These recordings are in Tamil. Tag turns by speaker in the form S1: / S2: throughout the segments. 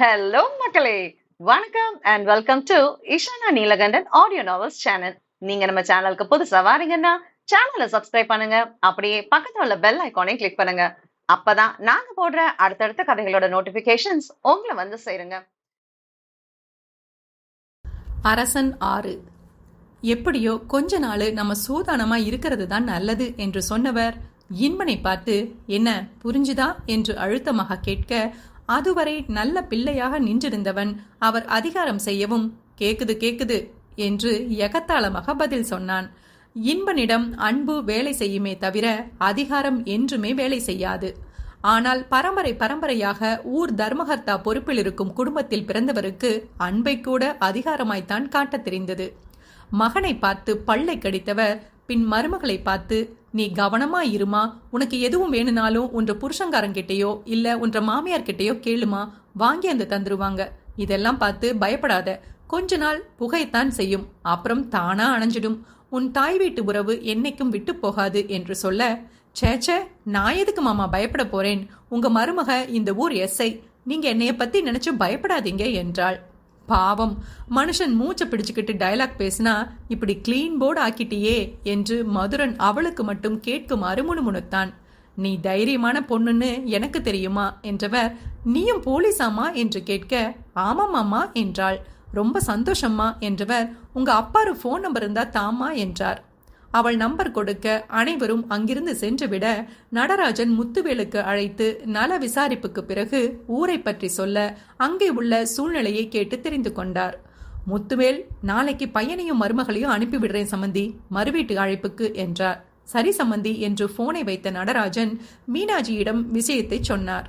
S1: ஹலோ மக்களே. வணக்கம் and welcome to Ishana Neelakantan audio novels channel நீங்க நம்ம சேனலுக்கு புதுசா வாரீங்கன்னா சேனலை சப்ஸ்கிரைப் பண்ணுங்க. அப்படியே பக்கத்துல உள்ள பெல் ஐகானையும் கிளிக் பண்ணுங்க. அப்பதான் நாங்க போடுற அடுத்தடுத்த கதைகளோட நோட்டிபிகேஷன்ஸ் உங்களை வந்து சேருங்க.
S2: அரசன் ஆறு. எப்படியோ கொஞ்ச நாள் நம்ம சூதானமா இருக்கிறது தான் நல்லது என்று சொன்னவர். இன்பனை பார்த்து என்ன புரிஞ்சுதா? என்று அழுத்தமாக கேட்க அதுவரை நல்ல பிள்ளையாக நின்றிருந்தவன் அவர் அதிகாரம் செய்யவும் கேக்குது கேக்குது என்று எகத்தாளமாக பதில் சொன்னான். இன்பனிடம் அன்பு வேலை செய்யுமே தவிர அதிகாரம் என்றுமே வேலை செய்யாது. ஆனால் பரம்பரை பரம்பரையாக ஊர் தர்மகர்த்தா பொறுப்பில் இருக்கும் குடும்பத்தில் பிறந்தவருக்கு அன்பை கூட அதிகாரமாய்த்தான் காட்டத் தெரிந்தது. மகனை பார்த்து பல்லை கடித்தவர் பின் மருமகளை பார்த்து நீ கவனமா இருமா? உனக்கு எதுவும் வேணும்னாலும் உன்ற புருஷங்காரங்கிட்டயோ இல்ல உன்ற மாமியார் கிட்டயோ கேளுமா? வாங்கி அந்த தந்துருவாங்க. இதெல்லாம் பார்த்து பயப்படாத. கொஞ்ச நாள் புகைத்தான் செய்யும். அப்புறம் தானா அணைஞ்சிடும். உன் தாய் வீட்டு உறவு என்னைக்கும் விட்டு போகாது என்று சொல்ல சேச்சே நான் எதுக்கு மாமா பயப்பட போறேன்? உங்க மருமக இந்த ஊர் எஸ்ஐ. நீங்க என்னைய பத்தி நினைச்சு பயப்படாதீங்க என்றாள். பாவம். மனுஷன் மூச்சை பிடிச்சுக்கிட்டு டயலாக் பேசினா இப்படி கிளீன் போர்டு ஆக்கிட்டியே என்று மதுரன் அவளுக்கு மட்டும் கேட்குமாறு முணுமுணுத்தான். நீ தைரியமான பொண்ணுன்னு எனக்கு தெரியுமா என்றவர் நீயும் போலீஸாமா என்று கேட்க ஆமாமாமா என்றாள். ரொம்ப சந்தோஷம்மா என்றவர் உங்க அப்பாரு ஃபோன் நம்பர் இருந்தா தாமா என்றார். அவள் நம்பர் கொடுக்க அனைவரும் அங்கிருந்து சென்றுவிட நடராஜன் முத்துவேலுக்கு அழைத்து நல விசாரிப்புக்கு பிறகு ஊரை பற்றி சொல்ல அங்கே உள்ள சூழ்நிலையை கேட்டு தெரிந்து கொண்டார். முத்துவேல் நாளைக்கு பையனையும் மருமகளையும் அனுப்பிவிடுறேன் சம்மந்தி மறுவீட்டு அழைப்புக்கு என்றார். சரி சம்மந்தி என்று போனை வைத்த நடராஜன் மீனாஜியிடம் விஷயத்தை சொன்னார்.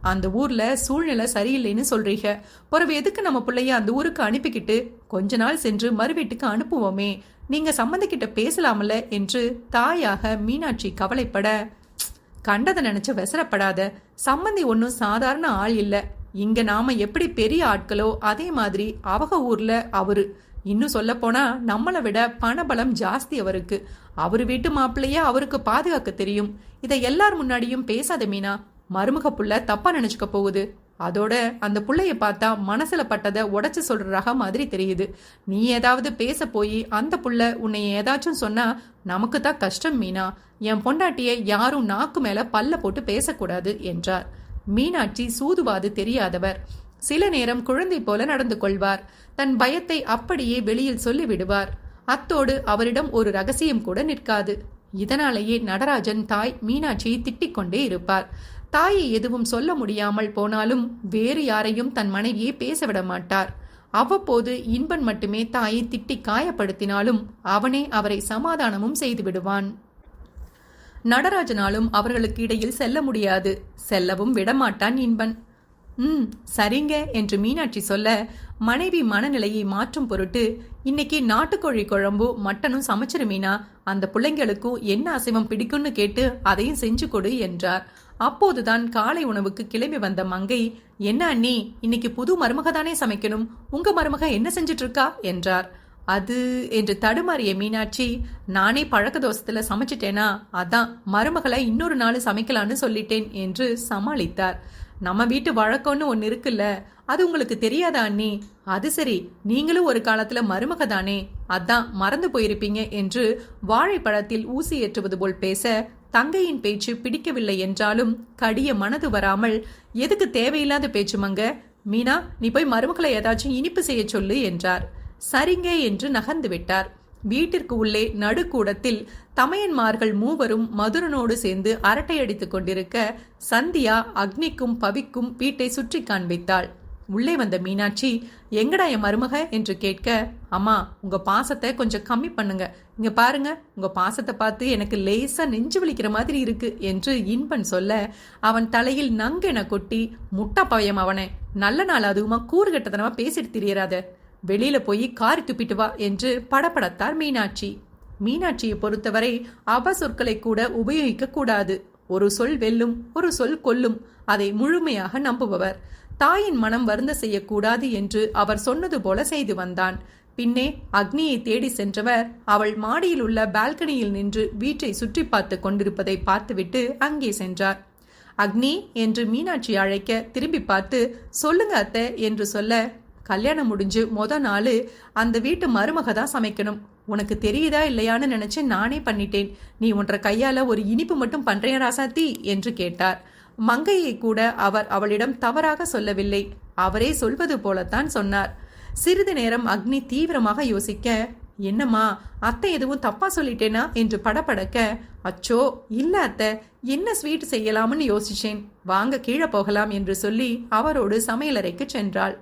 S2: அந்த ஊர்ல சூழ்நிலை சரியில்லைன்னு சொல்றீங்க. பிறகு எதுக்கு நம்ம பிள்ளைய அந்த ஊருக்கு அனுப்பிக்கிட்டு கொஞ்ச நாள் சென்று மறுவீட்டுக்கு அனுப்புவோமே? நீங்க சம்மந்திக்கிட்ட பேசலாமல என்று தாயாக மீனாட்சி கவலைப்பட கண்டதை நினைச்ச வெசரப்படாத. சம்மந்தி ஒன்றும் சாதாரண ஆள் இல்லை. இங்க நாம எப்படி பெரிய ஆட்களோ அதே மாதிரி அவக ஊர்ல அவரு. இன்னும் சொல்ல போனா நம்மளை விட பணபலம் ஜாஸ்தி அவருக்கு. அவரு வீட்டு மாப்பிள்ளையே அவருக்கு பாதுகாக்க தெரியும். இதை எல்லார் முன்னாடியும் பேசாத மீனா மருமக புள்ள தப்பா நினைச்சுக்க போகுது. அதோட அந்த பிள்ளைய பார்த்தா மனசுல பட்டதை உடச்சி சொல்ற ரக மாதிரி தெரியுது. நீ ஏதாவது பேச போய் அந்த புள்ள உன்னை ஏதாச்சும் சொன்னா நமக்கு தான் கஷ்டம் மீனா. என் பொண்டாட்டிய யாரும் நாக்கு மேல பல்ல போட்டு பேசக்கூடாது என்றார். மீனாட்சி சூதுவாது தெரியாதவர். சில நேரம் குழந்தை போல நடந்து கொள்வார். தன் பயத்தை அப்படியே வெளியில் சொல்லிவிடுவார் அத்தோடு அவரிடம் ஒரு ரகசியம் கூட நிற்காது. இதனாலேயே நடராஜன் தாய் மீனாட்சியை திட்டிக் கொண்டே இருப்பார். தாயை எதுவும் சொல்ல முடியாமல் போனாலும் வேறு யாரையும் தன் மனைவியை பேசவிட மாட்டார் அவ்வப்போது இன்பன் மட்டுமே தாயை திட்டி காயப்படுத்தினாலும் அவனே அவரை சமாதானமும் செய்து விடுவான் நடராஜனாலும் அவர்களுக்கு இடையில் செல்ல முடியாது. செல்லவும் விடமாட்டான் இன்பன். ம் சரிங்க என்று மீனாட்சி சொல்ல மனைவி மனநிலையை மாற்றும் பொருட்டு இன்னைக்கு நாட்டுக்கோழி குழம்பு மட்டனும் சமைச்சிரு மீனா. அந்த பிள்ளைங்களுக்கும் என்ன அசைவம் பிடிக்கும்னு கேட்டு அதையும் செஞ்சு கொடு என்றார். அப்போதுதான் காலை உணவுக்கு கிளம்பி வந்த மங்கை என்ன அண்ணி இன்னைக்கு புது மருமக தானே சமைக்கணும்? உங்க மருமக என்ன செஞ்சிட்டு இருக்கா என்றார். அது என்று தடுமாறிய மீனாட்சி நானே பழக்க தோசத்துல சமைச்சிட்டேனா? அதான் மருமகளை இன்னொரு நாள் சமைக்கலான்னு சொல்லிட்டேன் என்று சமாளித்தார். நம்ம வீட்டு வழக்கம்னு ஒன்று இருக்குல்ல அது உங்களுக்கு தெரியாதா அண்ணி? அது சரி நீங்களும் ஒரு காலத்துல மருமக தானே அதான் மறந்து போயிருப்பீங்க என்று வாழைப்பழத்தில் ஊசி ஏற்றுவது போல் பேச தங்கையின் பேச்சு பிடிக்கவில்லை என்றாலும் கடிய மனது வராமல் எதுக்கு தேவையில்லாத பேச்சு மங்க? மீனா நீ போய் மருமகளை ஏதாச்சும் இனிப்பு செய்ய சொல்லு என்றார். சரிங்க என்று நகர்ந்து விட்டார். வீட்டிற்கு உள்ளே நடுக்கூடத்தில் தமையன்மார்கள் மூவரும் மதுரனோடு சேர்ந்து அரட்டை அடித்துக் கொண்டிருக்க சந்தியா அக்னிக்கும் பவிக்கும் வீட்டை சுற்றி காண்பித்தாள். உள்ளே வந்த மீனாட்சி எங்கடா என் மருமக? என்று கேட்க அம்மா உங்க பாசத்தை கொஞ்சம் கம்மி பண்ணுங்க. இங்க பாருங்க உங்க பாசத்தை பார்த்து எனக்கு லேசா நெஞ்சு வலிக்கிற மாதிரி இருக்கு என்று இன்பன் சொல்ல அவன் தலையில் நங்கென கொட்டி முட்டா பயம் அவனை நல்ல நாள் அதுவுமா கூறுகட்டத்தனமா பேசிட்டு திரியறாத. வெளியில போய் காரி துப்பிட்டு வா என்று படப்படத்தார் மீனாட்சி. மீனாட்சியை பொறுத்தவரை அவ சொற்களை கூட உபயோகிக்க கூடாது. ஒரு சொல் வெல்லும் ஒரு சொல் கொல்லும் அதை முழுமையாக நம்புபவர். தாயின் மனம் வருந்த செய்யக்கூடாது என்று அவர் சொன்னது போல செய்து வந்தான். பின்னே அக்னியை தேடி சென்றவர் அவள் மாடியில் உள்ள பால்கனியில் நின்று வீட்டை சுற்றி பார்த்து கொண்டிருப்பதை பார்த்துவிட்டு அங்கே சென்றார். அக்னி என்று மீனாட்சி அழைக்க திரும்பி பார்த்து சொல்லுங்க அத்தை என்று சொல்ல கல்யாணம் முடிஞ்சு மொத நாள் அந்த வீட்டு மருமக தான் சமைக்கணும். உனக்கு தெரியுதா இல்லையான்னு நினைச்சு நானே பண்ணிட்டேன். நீ ஒன்ற கையால ஒரு இனிப்பு மட்டும் பண்றேன் ராசாத்தி? என்று கேட்டார். மங்கையை கூட அவர் அவளிடம் தவறாக சொல்லவில்லை. அவரே சொல்வது போலத்தான் சொன்னார். சிறிது நேரம் அக்னி தீவிரமாக யோசிக்க என்னம்மா அத்தை எதுவும் தப்பா சொல்லிட்டேனா? என்று படபடக்க அச்சோ இல்ல அத்தை என்ன ஸ்வீட் செய்யலாம்னு யோசிச்சேன். வாங்க கீழே போகலாம் என்று சொல்லி அவரோடு சமையலறைக்கு சென்றாள்.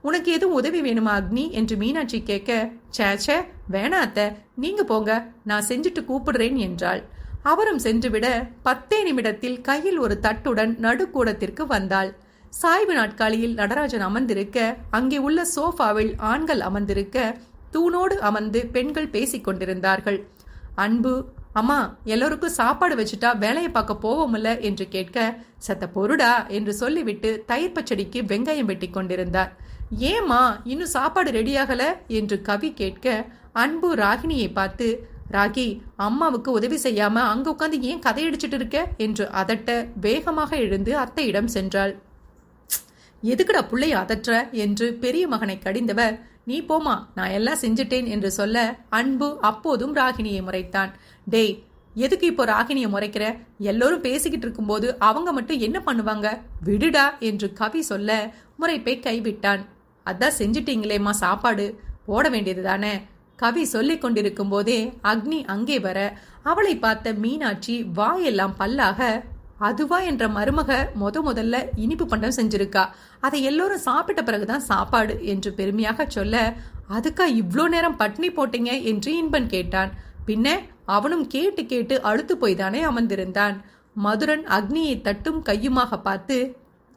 S2: உனக்கு எதுவும் உதவி வேணுமா அக்னி? என்று மீனாட்சி கேட்க சேச்சே வேணா அத்தை நீங்க போங்க நான் செஞ்சுட்டு கூப்பிடுறேன் என்றாள். அவரும் சென்றுவிட பத்தே நிமிடத்தில் கையில் ஒரு தட்டுடன் நடுக்கூடத்திற்கு வந்தாள். சாய்வு நாட்காலியில் நடராஜன் அமர்ந்திருக்க அங்கே உள்ள சோஃபாவில் ஆண்கள் அமர்ந்திருக்க தூணோடு அமர்ந்து பெண்கள் பேசிக் கொண்டிருந்தார்கள். அன்பு அம்மா எல்லோருக்கும் சாப்பாடு வச்சுட்டா வேலையை பார்க்க போவோம்ல என்று கேட்க சத்த பொருடா என்று சொல்லிவிட்டு தயிர் பச்சடிக்கு வெங்காயம் வெட்டி கொண்டிருந்தார். ஏம்மா இன்னும் சாப்பாடு ரெடியாகல? என்று கவி கேட்க அன்பு ராகினியை பார்த்து ராகி அம்மாவுக்கு உதவி செய்யாம அங்க உட்காந்து ஏன் கதையடிச்சிட்டு இருக்க? என்று அதட்ட வேகமாக எழுந்து அத்தையிடம் சென்றாள். எதுக்குடா புள்ளைய அதற்ற? என்று பெரிய மகனை கடிந்தவர் நீ போமா நான் எல்லாம் செஞ்சுட்டேன் என்று சொல்ல அன்பு அப்போதும் ராகினியை முறைத்தான். டேய் எதுக்கு இப்போ ராகினியை முறைக்கிற? எல்லோரும் பேசிக்கிட்டு இருக்கும்போது அவங்க மட்டும் என்ன பண்ணுவாங்க? விடுடா என்று கவி சொல்ல முறைப்பை கைவிட்டான். அதான் செஞ்சிட்டீங்களேம்மா சாப்பாடு. போட வேண்டியது தானே கவி சொல்லிக் கொண்டிருக்கும் போதே அக்னி அங்கே வர அவளை பார்த்த மீனாட்சி வாயெல்லாம் பல்லாக அதுவா என்ற மருமக முத முதல்ல இனிப்பு பண்டம் செஞ்சிருக்கா. அதை எல்லோரும் சாப்பிட்ட பிறகுதான் சாப்பாடு என்று பெருமையாக சொல்ல அதுக்கா இவ்வளோ நேரம் பட்னி போட்டீங்க? என்று இன்பன் கேட்டான். பின்ன அவனும் கேட்டு கேட்டு அழுத்து போய் தானே அமர்ந்திருந்தான். மதுரன் அக்னியை தட்டும் கையுமாக பார்த்து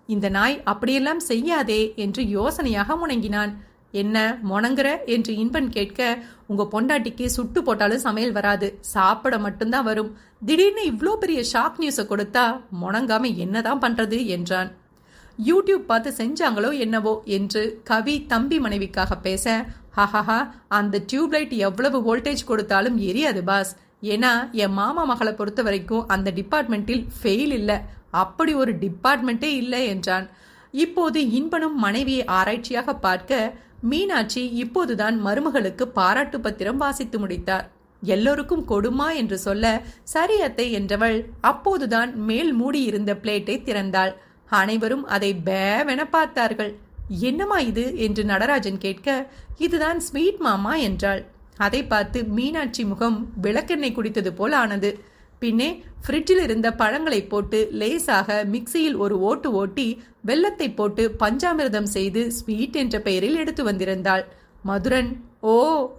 S2: இந்த நாய் அப்படியெல்லாம் செய்யாதே என்று யோசனையாக முணங்கினான். என்ன முணங்குற? என்று இன்பன் கேட்க உங்க பொண்டாட்டிக்கு சுட்டு போட்டாலும் சமையல் வராது சாப்பிட மட்டும்தான் வரும். திடீர்னு இவ்வளோ பெரிய ஷாக் நியூஸை கொடுத்தா முணங்காம என்னதான் பண்றது? என்றான். யூடியூப் பார்த்து செஞ்சாங்களோ என்னவோ என்று கவி தம்பி மனைவிக்காக பேச ஹஹஹா அந்த டியூப்லைட் எவ்வளவு வோல்டேஜ் கொடுத்தாலும் எரியாது பாஸ் ஏன்னா என் மாமா மகளை பொறுத்த வரைக்கும் அந்த டிபார்ட்மெண்ட்டில் ஃபெயில் இல்லை. அப்படி ஒரு டிபார்ட்மெண்ட்டே இல்லை என்றான். இப்போது இன்பனும் மனைவியை ஆராய்ச்சியாக பார்க்க மீனாட்சி இப்போதுதான் மருமகளுக்கு பாராட்டு பத்திரம் வாசித்து முடித்தார். எல்லோருக்கும் கொடுமா என்று சொல்ல சரி அத்தை என்றவள் அப்போதுதான் மேல் மூடியிருந்த பிளேட்டை திறந்தாள். அனைவரும் அதை பேவென பார்த்தார்கள். என்னம்மா இது? என்று நடராஜன் கேட்க இதுதான் ஸ்வீட் மாமா என்றாள். அதை பார்த்து மீனாட்சி முகம் விளக்கெண்ணெய் குடித்தது போல் ஆனது. பின்னே ஃப்ரிட்ஜில் இருந்த பழங்களை போட்டு லேசாக மிக்சியில் ஒரு ஓட்டு ஓட்டி வெல்லத்தை போட்டு பஞ்சாமிர்தம் செய்து ஸ்வீட் என்ற பெயரில் எடுத்து வந்திருந்தாள். மதுரன் ஓ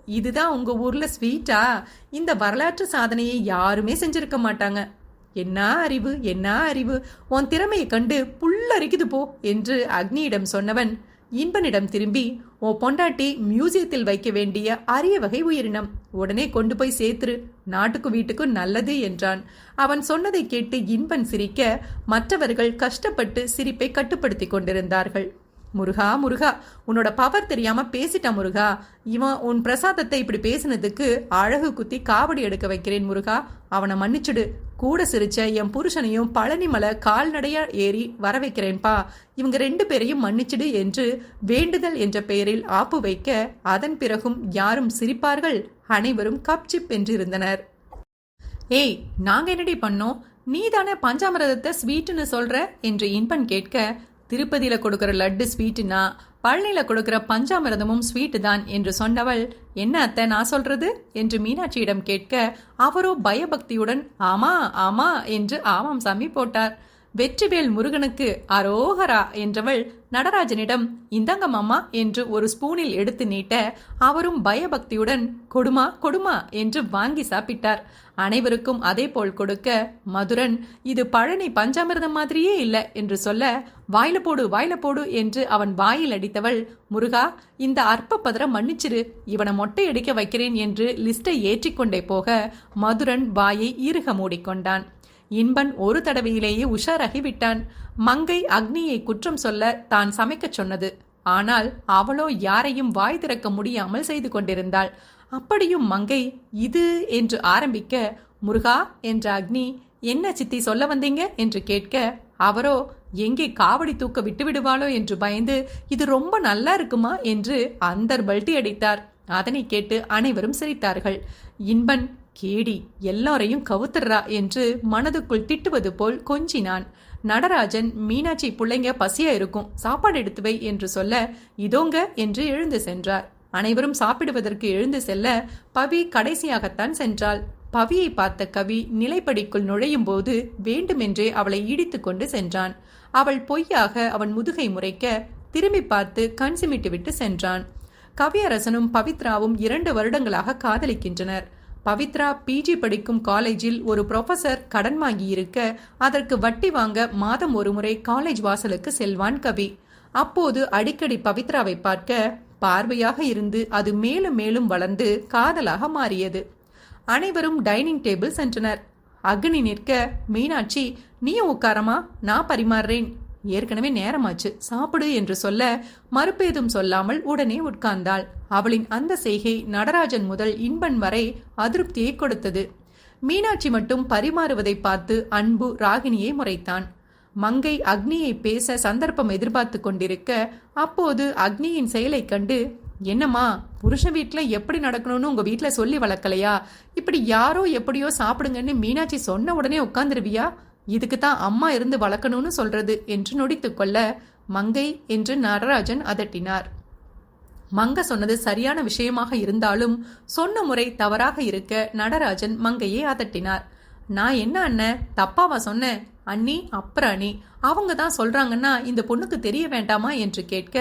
S2: இதுதான் உங்க ஊர்ல ஸ்வீட்டா? இந்த வரலாற்று சாதனையை யாருமே செஞ்சிருக்க மாட்டாங்க. என்ன அறிவு என்ன அறிவு? உன் திறமையை கண்டு புல்லரிக்குது போ என்று அக்னியிடம் சொன்னவன் இன்பனிடம் திரும்பி ஓ பொண்டாட்டி மியூசியத்தில் வைக்க வேண்டிய அரிய வகை உயிரினம். உடனே கொண்டு போய் சேர்த்துரு. நாட்டுக்கும் வீட்டுக்கும் நல்லது என்றான். அவன் சொன்னதை கேட்டு இன்பன் சிரிக்க மற்றவர்கள் கஷ்டப்பட்டு சிரிப்பை கட்டுப்படுத்தி கொண்டிருந்தார்கள். முருகா முருகா. உன்னோட பவர் தெரியாம பேசிட்ட முருகா. இவன் உன் பிரசாதத்தை இப்படி பேசினதுக்கு அழகு குத்தி காவடி எடுக்க வைக்கிறேன் முருகா. அவனை மன்னிச்சுடு. கூட சிரிச்ச என் புருஷனையும் பழனிமலை கால்நடையா ஏறி வர வைக்கிறேன்பா. இவங்க ரெண்டு பேரையும் மன்னிச்சிடு என்று வேண்டுதல் என்ற பெயரில் ஆப்பு வைக்க அதன் பிறகும் யாரும் சிரிப்பார்கள். அனைவரும் கப்சிப் என்றிருந்தனர். ஏய் நாங்க என்னடி பண்ணோம்? நீ தானே பஞ்சாமிரதத்தை ஸ்வீட்டுன்னு சொல்ற? என்று இன்பன் கேட்க திருப்பதியில் கொடுக்குற லட்டு ஸ்வீட்டுனா பழனியில் கொடுக்குற பஞ்சாமிரதமும் ஸ்வீட்டு தான் என்று சொன்னவள் என்ன அத்தை நான் சொல்றது? என்று மீனாட்சியிடம் கேட்க அவரோ பயபக்தியுடன் ஆமா ஆமா என்று ஆமாம் சாமி போட்டார். வெற்றிவேல் முருகனுக்கு அரோகரா என்றவள் நடராஜனிடம் இந்தாங்க மாமா என்று ஒரு ஸ்பூனில் எடுத்து நீட்ட அவரும் பயபக்தியுடன் கொடுமா கொடுமா என்று வாங்கி சாப்பிட்டார். அனைவருக்கும் அதே போல் கொடுக்க மதுரன் இது பழனி பஞ்சாமிரதம் மாதிரியே இல்லை என்று சொல்ல வாயில போடு வாயில போடு என்று அவன் வாயில் அடித்தவள் முருகா இந்த அற்ப பதரம் மன்னிச்சிரு இவனை மொட்டை அடிக்க வைக்கிறேன் என்று லிஸ்டை ஏற்றிக்கொண்டே போக மதுரன் வாயை இறுக மூடிக்கொண்டான். இன்பன் ஒரு தடவையிலேயே உஷாராகி விட்டான் மங்கை அக்னியை குற்றம் சொல்ல தான் சமைக்கச் சொன்னது. ஆனால் அவளோ யாரையும் வாய் திறக்க முடியாமல் செய்து கொண்டிருந்தாள். அப்படியும் மங்கை இது என்று ஆரம்பிக்க முருகா என்ற அக்னி என்ன சித்தி சொல்ல வந்தீங்க? என்று கேட்க அவரோ எங்கே காவடி தூக்க விட்டு விடுவாளோ? என்று பயந்து இது ரொம்ப நல்லா இருக்குமா? என்று அந்தர் பல்ட்டி அடித்தார். அதனை கேட்டு அனைவரும் சிரித்தார்கள். இன்பன் கேடி எல்லாரையும் கவுத்துறா என்று மனதுக்குள் திட்டுவது போல் கொஞ்சினான். நடராஜன் மீனாட்சி பிள்ளைங்க பசியா இருக்கும் சாப்பாடு எடுத்து வை என்று சொல்ல இதோங்க என்று எழுந்து சென்றார். அனைவரும் சாப்பிடுவதற்கு எழுந்து செல்ல பவி கடைசியாகத்தான் சென்றாள். பவியை பார்த்த கவி நிலைப்படிக்குள் நுழையும் போது வேண்டுமென்றே அவளை இடித்துக் கொண்டு சென்றான். அவள் பொய்யாக அவன் முதுகை முறைக்க திரும்பி பார்த்து கண் சிமிட்டு விட்டு சென்றான். கவியரசனும் பவித்ராவும் இரண்டு வருடங்களாக காதலிக்கின்றனர். பவித்ரா பிஜி படிக்கும் காலேஜில் ஒரு ப்ரொஃபசர் கடன் வாங்கியிருக்க அதற்கு வட்டி வாங்க மாதம் ஒரு முறை காலேஜ் வாசலுக்கு செல்வான் கவி. அப்போது அடிக்கடி பவித்ராவை பார்க்க பார்வையாக இருந்து அது மேலும் மேலும் வளர்ந்து காதலாக மாறியது. அனைவரும் டைனிங் டேபிள் சென்றனர். அக்னி நிற்க மீனாட்சி நீயும் உட்காரமா? நான் பரிமாறுறேன். ஏற்கனவே நேரமாச்சு. சாப்பிடு என்று சொல்ல மறுப்பேதும் சொல்லாமல் உடனே உட்கார்ந்தாள். அவளின் அந்த செய்கை நடராஜன் முதல் இன்பன் வரை அதிருப்தியை கொடுத்தது. மீனாட்சி மட்டும் பரிமாறுவதை பார்த்து அன்பு ராகினியை முறைத்தான். மங்கை அக்னியை பேச சந்தர்ப்பம் எதிர்பார்த்து கொண்டிருக்க அப்போது அக்னியின் செயலைக் கண்டு என்னம்மா புருஷ வீட்டில் எப்படி நடக்கணும்னு உங்கள் வீட்டில் சொல்லி வளர்க்கலையா? இப்படி யாரோ எப்படியோ சாப்பிடுங்கன்னு மீனாட்சி சொன்ன உடனே உட்காந்துருவியா இதுக்கு தான் அம்மா இருந்து வளர்க்கணும்னு சொல்றது என்று நொடித்துக்கொள்ள மங்கை என்று நடராஜன் அதட்டினார். மங்க சொன்னது சரியான விஷயமாக இருந்தாலும் சொன்ன முறை தவறாக இருக்க நடராஜன் மங்கையை அதட்டினார். நான் என்ன அண்ணன் தப்பாவா சொன்னேன் அண்ணி அப்புறம் அண்ணி. அவங்க தான் சொல்றாங்கன்னா இந்த பொண்ணுக்கு தெரிய வேண்டாமா? என்று கேட்க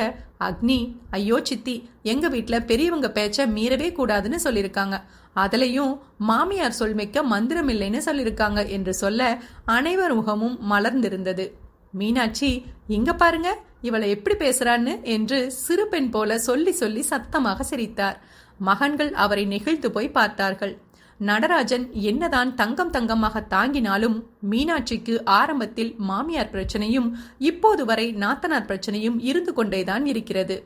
S2: அக்னி ஐயோ சித்தி எங்க வீட்டில் பெரியவங்க பேச்ச மீறவே கூடாதுன்னு சொல்லியிருக்காங்க. அதுலேயும் மாமியார் சொல்மிக்க மந்திரம் இல்லைன்னு சொல்லியிருக்காங்க என்று சொல்ல அனைவர் முகமும் மலர்ந்திருந்தது. மீனாட்சி இங்க பாருங்க. இவளை எப்படி பேசுறான்னு என்று சிறு பெண் போல சொல்லி சொல்லி சத்தமாக சிரித்தார். மகன்கள் அவரை நெகிழ்ந்து போய் பார்த்தார்கள். நடராஜன் என்னதான் தங்கம் தங்கமாக தாங்கினாலும் மீனாட்சிக்கு ஆரம்பத்தில் மாமியார் பிரச்சனையும் இப்போது வரை நாத்தனார் பிரச்சனையும் இருந்து கொண்டேதான் இருக்கிறது.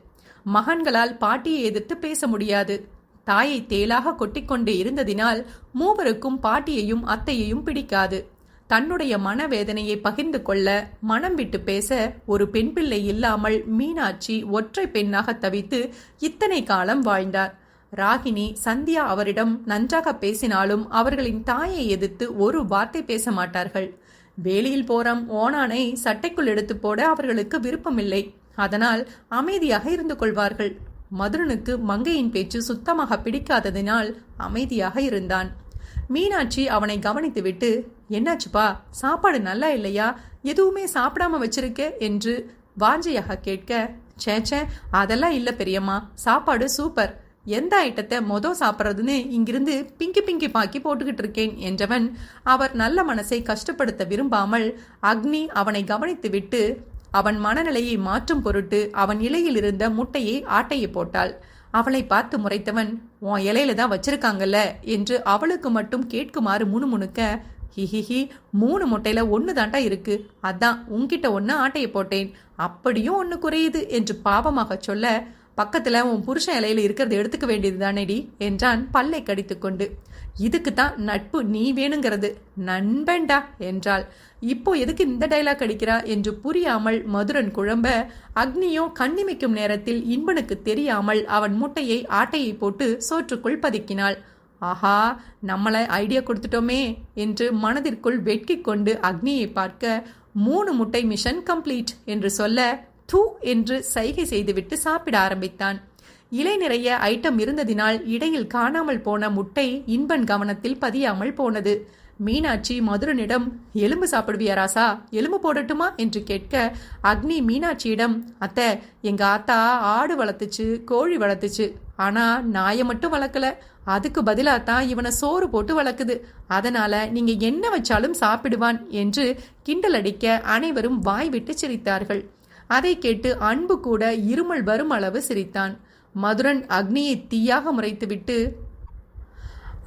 S2: மகன்களால் பாட்டியை எதிர்த்து பேச முடியாது. தாயை தேலாக கொட்டிக்கொண்டே இருந்ததினால் மூவருக்கும் பாட்டியையும் அத்தையையும் பிடிக்காது. தன்னுடைய மனவேதனையை பகிர்ந்து கொள்ள மனம் விட்டு பேச ஒரு பெண் பிள்ளை இல்லாமல் மீனாட்சி ஒற்றை பெண்ணாக தவித்து இத்தனை காலம் வாழ்ந்தார். ராகினி சந்தியா அவரிடம் நன்றாக பேசினாலும் அவர்களின் தாயை எதிர்த்து ஒரு வார்த்தை பேச மாட்டார்கள். வேலியில் போறம் ஓனானை சட்டைக்குள் எடுத்து போட அவர்களுக்கு விருப்பமில்லை. அதனால் அமைதியாக இருந்து கொள்வார்கள். மதுரனுக்கு மங்கையின் பேச்சு சுத்தமாக பிடிக்காததினால் அமைதியாக இருந்தான். மீனாட்சி அவனை கவனித்துவிட்டு என்னாச்சுப்பா சாப்பாடு நல்லா இல்லையா? எதுவுமே சாப்பிடாம வச்சிருக்க? என்று வாஞ்சையாக கேட்க சேச்சே அதெல்லாம் இல்ல பெரியம்மா சாப்பாடு சூப்பர். எந்த ஐட்டத்தை மொத சாப்பிட்றதுன்னு இங்கிருந்து பிங்கி பிங்கி பாக்கி போட்டுக்கிட்டு இருக்கேன் என்றவன் அவர் நல்ல மனசை கஷ்டப்படுத்த விரும்பாமல் அக்னி அவனை கவனித்துவிட்டு அவன் மனநிலையை மாற்றும் பொருட்டு அவன் இலையில் இருந்த முட்டையை ஆட்டையை போட்டாள். அவளை பார்த்து முறைத்தவன் உன் இலையில தான் வச்சிருக்காங்கல்ல என்று அவளுக்கு மட்டும் கேட்குமாறு முணுமுணுக்க ஹிஹிஹி மூணு முட்டையில ஒன்று தாண்டா இருக்கு. அதான் உன்கிட்ட ஒன்று ஆட்டையை போட்டேன். அப்படியும் ஒன்று குறையுது என்று பாவமாக சொல்ல பக்கத்தில் உன் புருஷன் இலையில் இருக்கிறத எடுத்துக்க வேண்டியது தானேடி என்றான் பல்லை கடித்துக்கொண்டு இதுக்கு தான் நட்பு நீ வேணுங்கிறது. நண்பன்டா என்றாள். இப்போ எதுக்கு இந்த டைலாக் அடிக்கிறா என்று புரியாமல் மதுரன் குழம்ப அக்னியோ கண்ணிமைக்கும் நேரத்தில் இன்பனுக்கு தெரியாமல் அவன் முட்டையை ஆட்டையை போட்டு சோற்றுக்குள் பதுக்கினாள். ஆஹா நம்மளை ஐடியா கொடுத்துட்டோமே என்று மனதிற்குள் வெட்கி கொண்டு அக்னியை பார்க்க மூணு முட்டை மிஷன் கம்ப்ளீட் என்று சொல்ல தூ என்று சைகை செய்துவிட்டு சாப்பிட ஆரம்பித்தான். இலை நிறைய ஐட்டம் இருந்ததினால் இடையில் காணாமல் போன முட்டை இன்பன் கவனத்தில் பதியாமல் போனது. மீனாட்சி மதுரனிடம் எலும்பு சாப்பிடுவியா ராசா? எலும்பு போடட்டுமா? என்று கேட்க அக்னி மீனாட்சியிடம் அத்தை எங்க ஆத்தா ஆடு வளர்த்துச்சு கோழி வளர்த்துச்சு. ஆனா நாயை மட்டும் வளர்க்கல. அதுக்கு பதிலாக தான் இவனை சோறு போட்டு வளர்க்குது. அதனால நீங்க என்ன வச்சாலும் சாப்பிடுவான் என்று கிண்டல் அடிக்க அனைவரும் வாய் விட்டு சிரித்தார்கள். அதை கேட்டு அன்பு கூட இருமல் வரும் அளவு சிரித்தான். மதுரன் அக்னியை தீயாக முறைத்துவிட்டு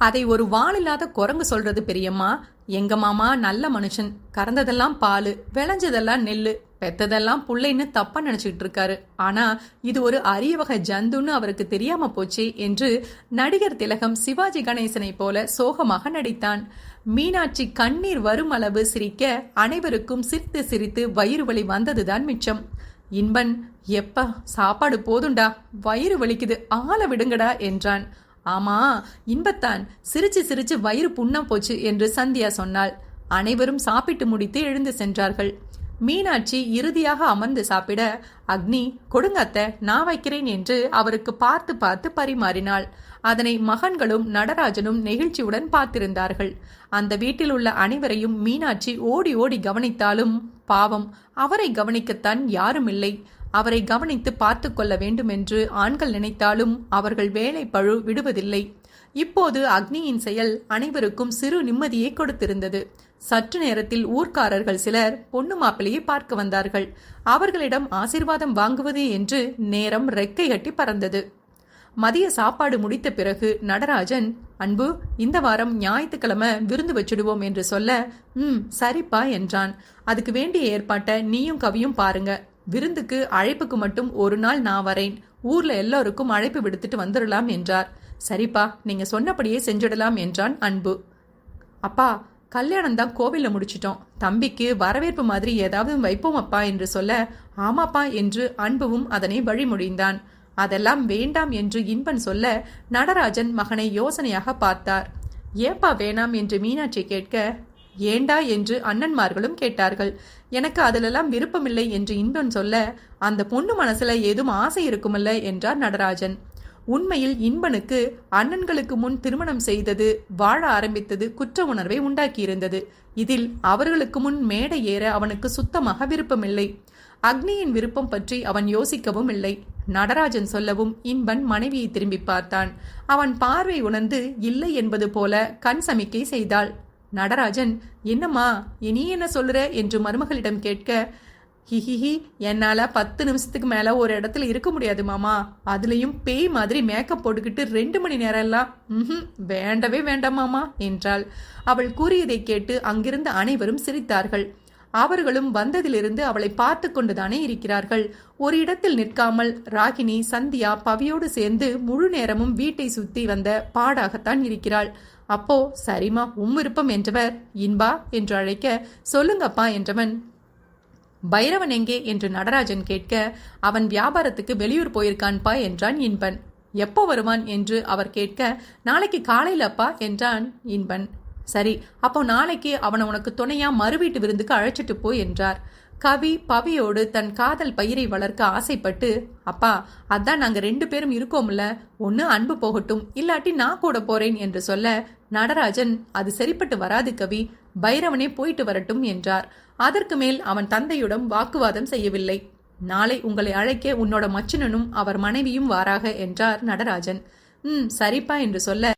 S2: அதை ஒரு வானில்லாத குரங்கு சொல்றது பெரியம்மா. எங்க மாமா நல்ல மனுஷன். கறந்ததெல்லாம் பால் விளைஞ்சதெல்லாம் நெல் பெத்ததெல்லாம் புள்ளைன்னு தப்பா நினைச்சிட்டு இருக்காரு. ஆனா இது ஒரு அரிய வகை ஜந்துன்னு அவருக்கு தெரியாம போச்சே என்று நடிகர் திலகம் சிவாஜி கணேசனை போல சோகமாக நடித்தான். மீனாட்சி கண்ணீர் வரும் அளவு சிரிக்க அனைவருக்கும் சிரித்து சிரித்து வயிறு வலி வந்ததுதான் மிச்சம். இன்பன் எப்பா சாப்பாடு போதுண்டா. வயிறு வலிக்குது. ஆள விடுங்கடா என்றான். ஆமா இன்பத்தான். சிரிச்சு சிரிச்சு வயிறு புண்ணம் போச்சு என்று சந்தியா சொன்னாள். அனைவரும் சாப்பிட்டு முடித்து எழுந்து சென்றார்கள். மீனாட்சி இறுதியாக அமர்ந்து சாப்பிட அக்னி கொடுங்கத்த நான் வைக்கிறேன் என்று அவருக்கு பார்த்து பார்த்து பரிமாறினாள். அதனை மகன்களும் நடராஜனும் நெகிழ்ச்சியுடன் பார்த்திருந்தார்கள். அந்த வீட்டில் உள்ள அனைவரையும் மீனாட்சி ஓடி ஓடி கவனித்தாலும் பாவம் அவரை கவனிக்கத்தான் யாரும் இல்லை அவரை கவனித்து பார்த்து கொள்ள வேண்டுமென்று ஆண்கள் நினைத்தாலும் அவர்கள் வேலை பழு விடுவதில்லை. இப்போது அக்னியின் செயல் அனைவருக்கும் சிறு நிம்மதியை கொடுத்திருந்தது. சற்று நேரத்தில் ஊர்க்காரர்கள் சிலர் பொண்ணு மாப்பிளையை பார்க்க வந்தார்கள். அவர்களிடம் ஆசிர்வாதம் வாங்குவது என்று நேரம் ரெக்கை கட்டி பறந்தது. மதிய சாப்பாடு முடித்த பிறகு நடராஜன் அன்பு இந்த வாரம் ஞாயிற்றுக்கிழமை விருந்து வச்சிடுவோம் என்று சொல்ல ம் சரிப்பா என்றான். அதுக்கு வேண்டிய ஏற்பாட்டை நீயும் கவியும் பாருங்க. விருந்துக்கு அழைப்புக்கு மட்டும் ஒரு நாள் நான் வரேன். ஊர்ல எல்லாருக்கும் அழைப்பு விடுத்துட்டு வந்துடலாம் என்றார். சரிப்பா நீங்க சொன்னபடியே செஞ்சிடலாம் என்றான் அன்பு. அப்பா கல்யாணம் தான் கோவிலில் முடிச்சிட்டோம். தம்பிக்கு வரவேற்பு மாதிரி ஏதாவது வைப்போம் அப்பா என்று சொல்ல ஆமாப்பா என்று அன்புவும் அதனை வழிமொழிந்தான் அதெல்லாம் வேண்டாம் என்று இன்பன் சொல்ல நடராஜன் மகனை யோசனையாக பார்த்தார். ஏப்பா வேணாம் என்று மீனாட்சி கேட்க ஏண்டா என்று அண்ணன்மார்களும் கேட்டார்கள். எனக்கு அதிலெல்லாம் விருப்பமில்லை என்று இன்பன் சொல்ல அந்த பொண்ணு மனசுல ஏதும் ஆசை இருக்குமல்ல என்றார் நடராஜன். உண்மையில் இன்பனுக்கு அண்ணன்களுக்கு முன் திருமணம் செய்தது வாழ ஆரம்பித்தது குற்ற உணர்வை உண்டாக்கியிருந்தது. இதில் அவர்களுக்கு முன் மேடை ஏற அவனுக்கு சுத்தமாக விருப்பமில்லை. அக்னியின் விருப்பம் பற்றி அவன் யோசிக்கவும் இல்லை. நடராஜன் சொல்லவும் இன்பன் மனைவியை திரும்பி பார்த்தான். அவன் பார்வை உணர்ந்து இல்லை என்பது போல கண் சமிக்கை செய்தாள். நடராஜன் என்னம்மா நீ என்ன சொல்லுற? என்று மருமகளிடம் கேட்க ஹிஹிஹி என்னால பத்து நிமிஷத்துக்கு மேல ஒரு இடத்துல இருக்க முடியாது மாமா. அதுலயும் பேய் மாதிரி மேக்கப் போட்டுக்கிட்டு ரெண்டு மணி நேரம் எல்லாம் வேண்டவே வேண்டாம் மாமா என்றாள். அவள் கூறியதை கேட்டு அங்கிருந்த அனைவரும் சிரித்தார்கள். அவர்களும் வந்ததிலிருந்து அவளை பார்த்து கொண்டுதானே இருக்கிறார்கள். ஒரு இடத்தில் நிற்காமல் ராகினி சந்தியா பவியோடு சேர்ந்து முழு நேரமும் வீட்டை சுத்தி வந்த பாடாகத்தான் இருக்கிறாள். அப்போ சரிமா உம் விருப்பம் என்றவர் இன்பா என்று அழைக்க சொல்லுங்கப்பா என்றவன் பைரவன் எங்கே? என்று நடராஜன் கேட்க அவன் வியாபாரத்துக்கு வெளியூர் போயிருக்கான்பா? என்றான் இன்பன். எப்போ வருவான்? என்று அவர் கேட்க நாளைக்கு காலையில் அப்பா என்றான் இன்பன். சரி அப்போ நாளைக்கு அவனை உனக்கு துணையா மறு வீட்டு விருந்துக்கு அழைச்சிட்டு போ என்றார். கவி பவியோடு தன் காதல் பயிரை வளர்க்க ஆசைப்பட்டு அப்பா அதான் நாங்கள் ரெண்டு பேரும் இருக்கோம்ல ஒன்று அன்பு போகட்டும் இல்லாட்டி நான் கூட போறேன் என்று சொல்ல நடராஜன் அது சரிப்பட்டு வராது கவி. பைரவனே போயிட்டு வரட்டும் என்றார். அதற்கு மேல் அவன் தந்தையுடன் வாக்குவாதம் செய்யவில்லை. நாளை உங்களை அழைக்க உன்னோட மச்சினனும் அவர் மனைவியும் வாராக என்றார் நடராஜன். ம் சரிப்பா என்று சொல்ல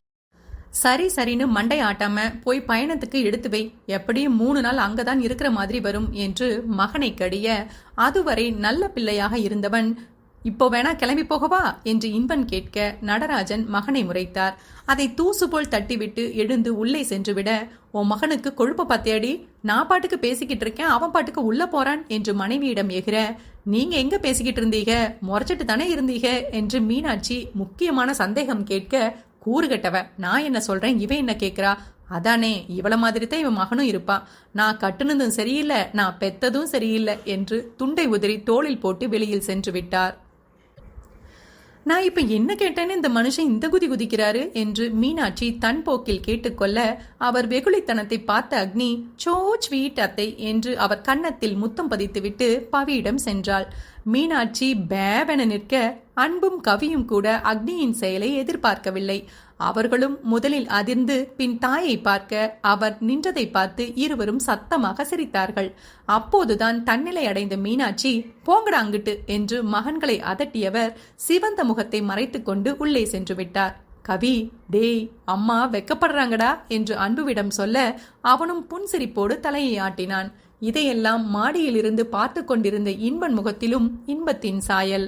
S2: சரி சரின்னு மண்டை ஆட்டாம போய் பயணத்துக்கு எடுத்து வை. எப்படியும் மூணு நாள் அங்கதான் இருக்கிற மாதிரி வரும் என்று மகனை கடிய அதுவரை நல்ல பிள்ளையாக இருந்தவன் இப்போ வேணா கிளம்பி போகவா? என்று இன்பன் கேட்க நடராஜன் மகனை முறைத்தார். அதை தூசு போல் தட்டிவிட்டு எழுந்து உள்ளே சென்றுவிட உன் மகனுக்கு கொழுப்ப பத்தியாடி நான் பாட்டுக்கு பேசிக்கிட்டு இருக்கேன் அவன் பாட்டுக்கு உள்ள போறான் என்று மனைவியிடம் எகிற நீங்க எங்க பேசிக்கிட்டு இருந்தீங்க? முறைச்சிட்டு தானே இருந்தீங்க? என்று மீனாட்சி முக்கியமான சந்தேகம் கேட்க கூறுகட்டவ நான் என்ன சொல்றேன்? இவன் என்ன கேட்கிறா? அதானே இவள மாதிரி தான் இவன் மகனும் இருப்பான் நான் கட்டுனதும் சரியில்லை நான் பெத்ததும் சரியில்லை என்று துண்டை உதிரி தோளில் போட்டு வெளியில் சென்று விட்டார். நான் இப்ப என்ன கேட்டேன்னு இந்த மனுஷன் இந்த குதி குதிக்கிறாரு என்று மீனாட்சி தன் போக்கில் கேட்டுக்கொள்ள அவர் வெகுளித்தனத்தை பார்த்த அக்னி சோ ஸ்வீட் அத்தை என்று அவர் கன்னத்தில் முத்தம் பதித்துவிட்டு பவியிடம் சென்றாள். மீனாட்சி பேவென நிற்க அன்பும் கவியும் கூட அக்னியின் செயலை எதிர்பார்க்கவில்லை. அவர்களும் முதலில் அதிர்ந்து பின் தாயை பார்க்க அவர் நின்றதை பார்த்து இருவரும் சத்தமாக சிரித்தார்கள். அப்போதுதான் தன்னிலை அடைந்த மீனாட்சி போங்கடா அங்கிட்டு என்று மகன்களை அதட்டியவர் சிவந்த முகத்தை மறைத்துக்கொண்டு உள்ளே சென்று விட்டார். கவி டேய் அம்மா வெக்கப்படுறாங்கடா என்று அன்புவிடம் சொல்ல அவனும் புன்சிரிப்போடு தலையை ஆட்டினான். இதையெல்லாம் மாடியிலிருந்து பார்த்து கொண்டிருந்த இன்பன் முகத்திலும் இன்பத்தின் சாயல்.